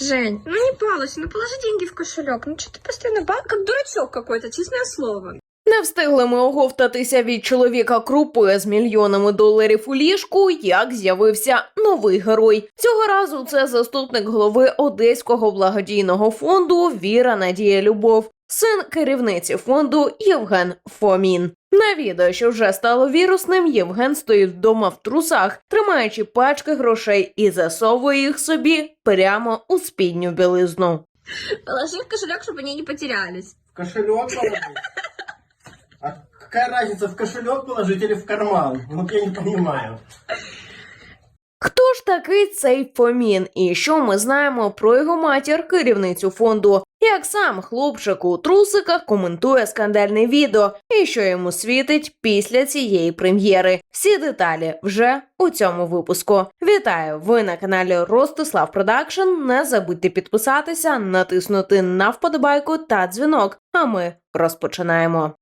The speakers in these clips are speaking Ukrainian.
Жень, ну не балуйся, ну положи деньги в кошелек. Ну что ты постоянно бал, как дурачок какой-то, честное слово. Не встигли ми оговтатися від чоловіка крупи з мільйонами доларів у ліжку, як з'явився новий герой. Цього разу це заступник голови Одеського благодійного фонду Віра Надія Любов, син керівниці фонду Євген Фомін. На відео, що вже стало вірусним, Євген стоїть вдома в трусах, тримаючи пачки грошей і засовує їх собі прямо у спідню білизну. Положи в кошелек, чтобы они не потерялись. В кошелек положить? А какая разница, в кошелек положить или в карман? Вот я не понимаю. Хто ж такий цей Фомін? І що ми знаємо про його матір, керівницю фонду? Як сам хлопчик у трусиках коментує скандальне відео, і що йому світить після цієї прем'єри? Всі деталі вже у цьому випуску. Вітаю! Ви на каналі Ростислав Продакшн. Не забудьте підписатися, натиснути на вподобайку та дзвінок. А ми розпочинаємо.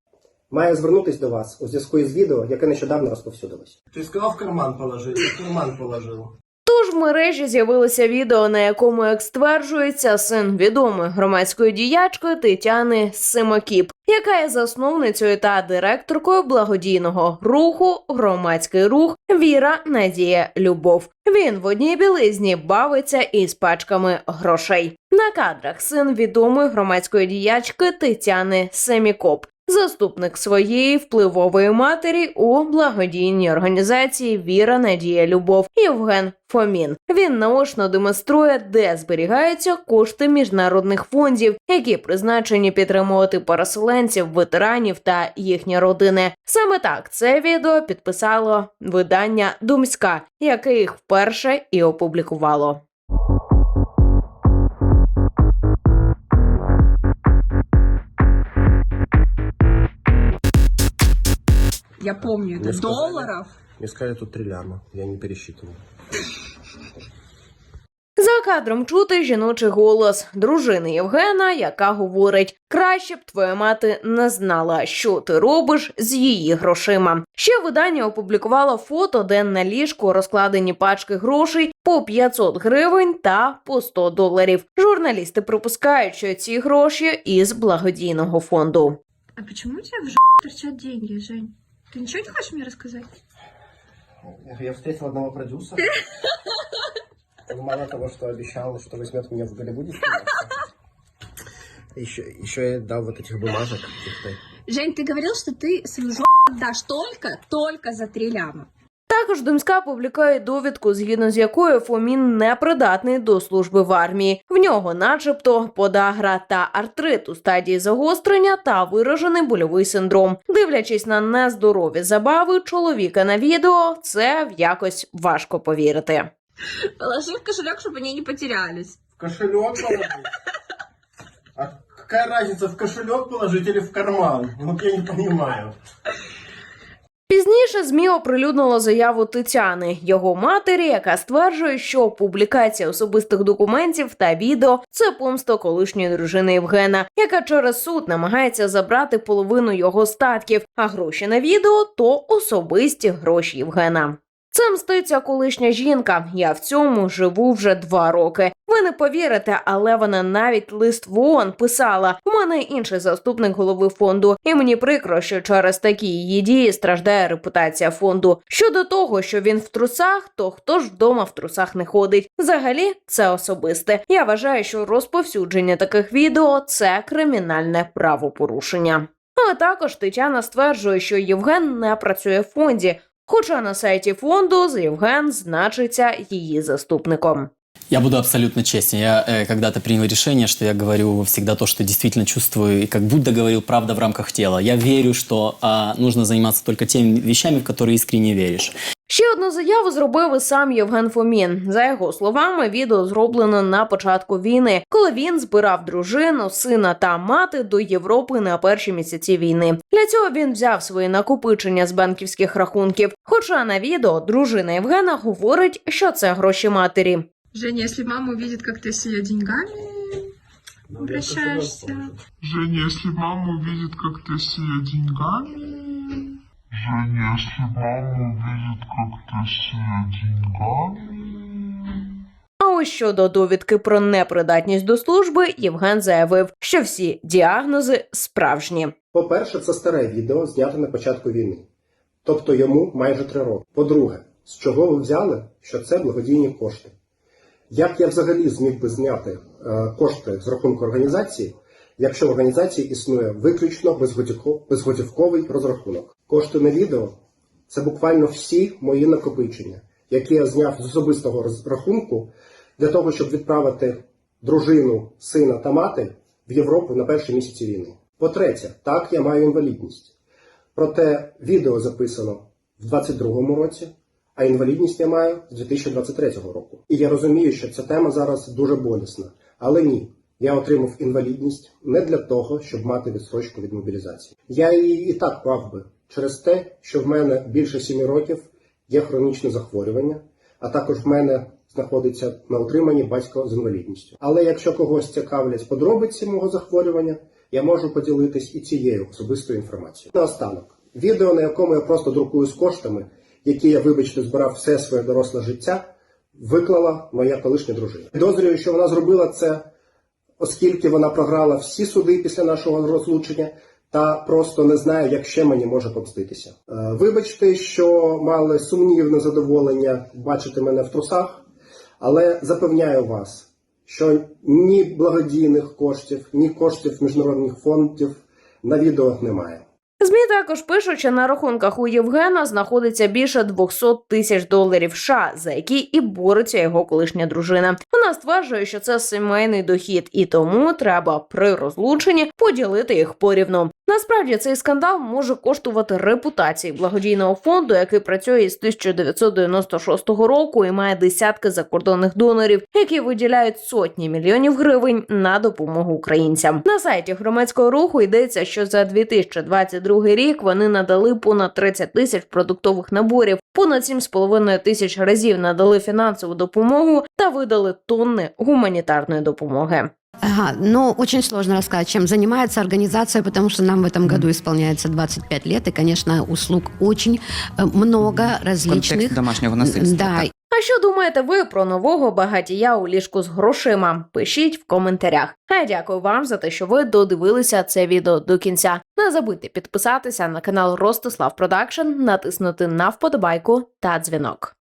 Маю звернутись до вас у зв'язку із відео, яке нещодавно розповсюдилось. Ты сказал в карман положить, я в карман положил. Тож в мережі з'явилося відео, на якому, як стверджується, син відомої громадської діячки Тетяни Симакіп, яка є засновницею та директоркою благодійного руху Громадський рух Віра Надія Любов. Він в одній білизні бавиться із пачками грошей. На кадрах син відомої громадської діячки Тетяни Семікоп. Заступник своєї впливової матері у благодійній організації Віра Надія Любов Євген Фомін. Він наочно демонструє, де зберігаються кошти міжнародних фондів, які призначені підтримувати переселенців, ветеранів та їхні родини. Саме так це відео підписало видання Думська, яке їх вперше і опублікувало. Я помню, Мне сказали. долларов. Мне сказали тут три ляма, я не пересчитывал. За кадром чути жіночий голос дружини Євгена, яка говорить: краще б твоя мати не знала, що ти робиш з її грошима. Ще видання опублікувало фото, де на ліжку розкладені пачки грошей по 500 гривень та по 100 доларів. Журналісти припускають, що ці гроші із благодійного фонду. А почему у тебя в ж... торчат деньги, Жень? Ты ничего не хочешь мне рассказать? Я встретил одного продюсера. Мало того, что обещал, что возьмет меня в Голливуде еще, еще и дал вот этих бумажек каких-то. Жень, ты говорил, что ты свою ж... отдашь только, только за три ляма. Також Думська публікує довідку, згідно з якою Фомін не придатний до служби в армії. В нього, начебто, подагра та артрит у стадії загострення та виражений больовий синдром. Дивлячись на нездорові забави чоловіка на відео, це якось важко повірити. Положи в кошелек, чтобы они не потерялись. В кошелек положить? А какая разница, в кошелек положить или в карман? Вот я не понимаю. Пізніше ЗМІ оприлюднило заяву Тетяни, його матері, яка стверджує, що публікація особистих документів та відео це помста колишньої дружини Євгена, яка через суд намагається забрати половину його статків, а гроші на відео то особисті гроші Євгена. Це мститься колишня жінка. Я в цьому живу вже два роки. Ви не повірите, але вона навіть лист в ООН писала. У мене інший заступник голови фонду, і мені прикро, що через такі її дії страждає репутація фонду. Щодо того, що він в трусах, то хто ж вдома в трусах не ходить? Взагалі, це особисте. Я вважаю, що розповсюдження таких відео це кримінальне правопорушення. А також Тетяна стверджує, що Євген не працює в фонді. Хоча на сайті фонду з Євген значиться її заступником. Я буду абсолютно честен. Я э, когда-то принял решение, что я говорю всегда то, что действительно чувствую, и как будто говорил правда в рамках тела. Я верю, что э, нужно заниматься только теми вещами, в которые искренне веришь. Ще одну заяву зробив і сам Євген Фомін. За його словами, відео зроблено на початку війни, коли він збирав дружину, сина та мати до Європи на перші місяці війни. Для цього він взяв свої накопичення з банківських рахунків. Хоча на відео дружина Євгена говорить, що це гроші матері. Женя, если мама увидит, как ты с ее деньгами обращаешься... Женя, если мама увидит, как ты с ее деньгами... Женя, если мама увидит, как ты с ее деньгами... А А ось щодо довідки про непридатність до служби, Євген заявив, що всі діагнози справжні. По-перше, це старе відео, знято на початку війни. Тобто йому майже три роки. По-друге, з чого ви взяли, що це благодійні кошти? Як я взагалі зміг би зняти е, кошти з рахунку організації, якщо в організації існує виключно безготівковий розрахунок? Кошти на відео це буквально всі мої накопичення, які я зняв з особистого роз- рахунку для того, щоб відправити дружину, сина та мати в Європу на перші місяці війни. По-третє, так, я маю інвалідність. Проте відео записано в 22-му році, а інвалідність я маю з 2023 року. І я розумію, що ця тема зараз дуже болісна. Але ні, я отримав інвалідність не для того, щоб мати відстрочку від мобілізації. Я її і так мав би через те, що в мене більше 7 років є хронічне захворювання, а також в мене знаходиться на утриманні батько з інвалідністю. Але якщо когось цікавлять подробиці мого захворювання, я можу поділитись і цією особистою інформацією. Наостанок, відео, на якому я просто друкую з коштами, які я, вибачте, збирав все своє доросле життя, виклала моя колишня дружина. Підозрюю, що вона зробила це, оскільки вона програла всі суди після нашого розлучення. Та просто не знаю, як ще мені може помститися. Е, Вибачте, що мали сумнівне задоволення бачити мене в трусах, але запевняю вас, що ні благодійних коштів, ні коштів міжнародних фондів на відео немає. ЗМІ також пишуть, що на рахунках у Євгена знаходиться більше 200 тисяч доларів США, за які і бореться його колишня дружина. Вона стверджує, що це сімейний дохід, і тому треба при розлученні поділити їх порівну. Насправді цей скандал може коштувати репутації благодійного фонду, який працює з 1996 року і має десятки закордонних донорів, які виділяють сотні мільйонів гривень на допомогу українцям. На сайті громадського руху йдеться, що за 2022 рік вони надали понад 30 тисяч продуктових наборів, понад 7,5 тисяч разів надали фінансову допомогу та видали тонни гуманітарної допомоги. Ага, ну, очень сложно рассказать, чем занимается организация, потому что нам в этом году исполняется 25 лет, и, конечно, услуг очень э, много в различных. контексті домашнього насильства. Да, так. А що думаєте ви про нового багатія у ліжку з грошима? Пишіть в коментарях. А я дякую вам за те, що ви додивилися це відео до кінця. Не забудьте підписатися на канал Ростислав Продакшн, натиснути на вподобайку та дзвінок.